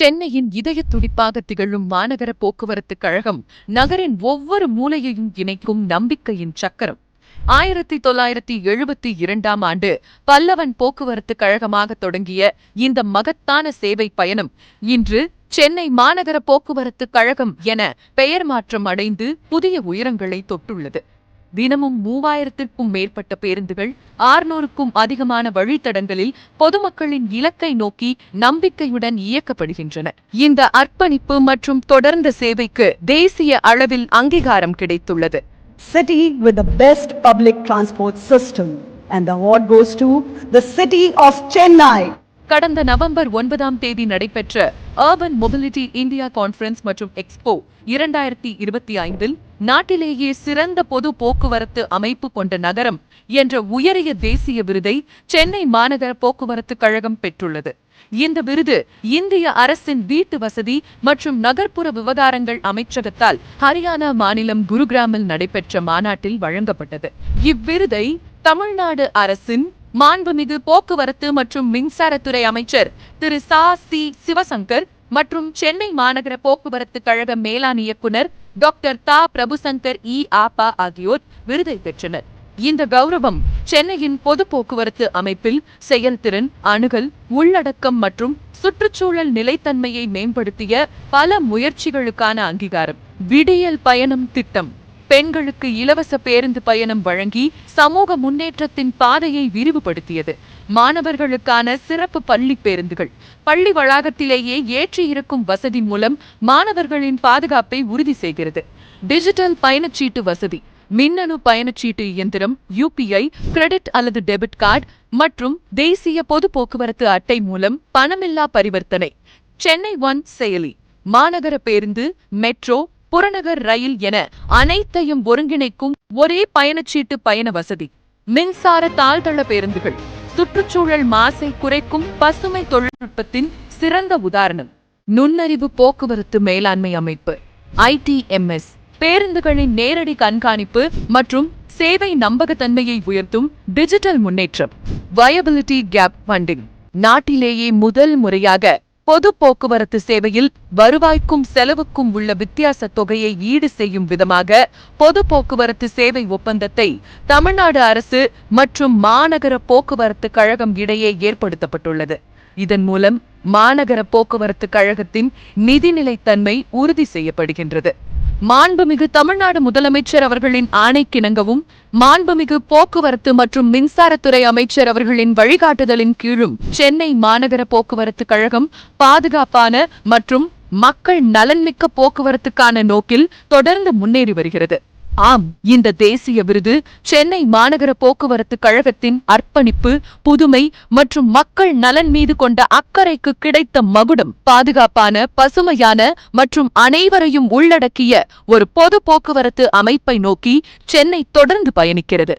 சென்னையின் இதய துடிப்பாக திகழும் மாநகர போக்குவரத்து கழகம் நகரின் ஒவ்வொரு மூலையையும் இணைக்கும் நம்பிக்கையின் சக்கரம். ஆயிரத்தி தொள்ளாயிரத்தி எழுபத்தி இரண்டாம் ஆண்டு பல்லவன் போக்குவரத்து கழகமாக தொடங்கிய இந்த மகத்தான சேவை பயணம் இன்று சென்னை மாநகர போக்குவரத்து கழகம் என பெயர் மாற்றம் அடைந்து புதிய உயரங்களை தொட்டுள்ளது. தினமும் மூவாயிரத்திற்கும் மேற்பட்ட பேருந்துகள் ஆறுநூறுக்கும் அதிகமான வழித்தடங்களில் பொதுமக்களின் இலக்கை நோக்கி நம்பிக்கையுடன் இயக்கப்படுகின்றன இந்த அர்ப்பணிப்பு மற்றும் தொடர்ந்த சேவைக்கு தேசிய அளவில் அங்கீகாரம் கிடைத்துள்ளது city with the best public transport system. And the award goes to the city of Chennai. கடந்த நவம்பர் ஒன்பதாம் தேதி நடைபெற்ற அர்பன் மொபிலிட்டி இந்தியா கான்ஃபரன்ஸ் மற்றும் எக்ஸ்போ இரண்டாயிரத்தி இருபத்தி ஐந்தில் நாட்டிலேயே சிறந்த பொது போக்குவரத்து அமைப்பு கொண்ட நகரம் என்ற உயரிய தேசிய விருதை சென்னை மாநகர போக்குவரத்து கழகம் பெற்றுள்ளது. இந்த விருது இந்திய அரசின் வீட்டு வசதி மற்றும் நகர்ப்புற விவகாரங்கள் அமைச்சகத்தால் ஹரியானா மாநிலம் குருகிராமில் நடைபெற்ற மாநாட்டில் வழங்கப்பட்டது. இவ்விருதை தமிழ்நாடு அரசின் மாண்புமிகு போக்குவரத்து மற்றும் மின்சாரத்துறை அமைச்சர் திரு சா. சி. சிவசங்கர் மற்றும் சென்னை மாநகர போக்குவரத்து கழக மேலாண் இயக்குனர் டாக்டர் தா. பிரபுசங்கர் இ. ஆபா ஆகியோர் விருதை பெற்றனர். இந்த கௌரவம் சென்னையின் பொது போக்குவரத்து அமைப்பில் செயல்திறன் அணுகல் உள்ளடக்கம் மற்றும் சுற்றுச்சூழல் நிலைத்தன்மையை மேம்படுத்திய பல முயற்சிகளுக்கான அங்கீகாரம். விடியல் பயணம் திட்டம். பெண்களுக்கு இலவச பேருந்து பயணம் வழங்கி சமூக முன்னேற்றத்தின் பாதையை விரிவுபடுத்தியது. மாணவர்களுக்கான சிறப்பு பள்ளி பேருந்துகள். பள்ளி வளாகத்திலேயே ஏற்றி இருக்கும் வசதி மூலம் மாணவர்களின் பாதுகாப்பை உறுதி செய்கிறது. டிஜிட்டல் பயணச்சீட்டு வசதி. மின்னணு பயணச்சீட்டு இயந்திரம் யூபிஐ கிரெடிட் அல்லது டெபிட் கார்டு மற்றும் தேசிய பொது போக்குவரத்து அட்டை மூலம் பணமில்லா பரிவர்த்தனை. சென்னை ஒன் செயலி. மாநகர பேருந்து மெட்ரோ புறநகர் ரயில் என அனைத்தையும் ஒருங்கிணைக்கும் ஒரே பயணச்சீட்டு பயண வசதி. மின்சார தாழ்தள பேருந்துகள் சுற்றுச்சூழல் மாசை குறைக்கும் பசுமை தொழில்நுட்பத்தின் சிறந்த உதாரணம். நுண்ணறிவு போக்குவரத்து மேலாண்மை அமைப்பு ஐடிஎம்எஸ் பேருந்துகளின் நேரடி கண்காணிப்பு மற்றும் சேவை நம்பகத்தன்மையை உயர்த்தும் டிஜிட்டல் முன்னேற்றம். வயபிலிட்டி கேப் ஃபண்டிங் நாட்டிலேயே முதல் முறையாக பொது போக்குவரத்து சேவையில் வருவாய்க்கும் செலவுக்கும் உள்ள வித்தியாச தொகையை ஈடு செய்யும் விதமாக பொது போக்குவரத்து சேவை ஒப்பந்தத்தை தமிழ்நாடு அரசு மற்றும் மாநகர போக்குவரத்து கழகம் இடையே ஏற்படுத்தப்பட்டுள்ளது. இதன் மூலம் மாநகர போக்குவரத்து கழகத்தின் நிதிநிலைத்தன்மை உறுதி செய்யப்படுகின்றது. மாண்புமிகு தமிழ்நாடு முதலமைச்சர் அவர்களின் ஆணைக்கிணங்கவும் மாண்புமிகு போக்குவரத்து மற்றும் மின்சாரத்துறை அமைச்சர் அவர்களின் வழிகாட்டுதலின் கீழும் சென்னை மாநகர போக்குவரத்து கழகம் பாதுகாப்பான மற்றும் மக்கள் நலன்மிக்க போக்குவரத்துக்கான நோக்கில் தொடர்ந்து முன்னேறி வருகிறது. ஆம் இந்த தேசிய விருது சென்னை மாநகர போக்குவரத்து கழகத்தின் அர்ப்பணிப்பு புதுமை மற்றும் மக்கள் நலன் மீது கொண்ட அக்கறைக்கு கிடைத்த மகுடம் பாதுகாப்பான பசுமையான மற்றும் அனைவரையும் உள்ளடக்கிய ஒரு பொது போக்குவரத்து அமைப்பை நோக்கி சென்னை தொடர்ந்து பயணிக்கிறது.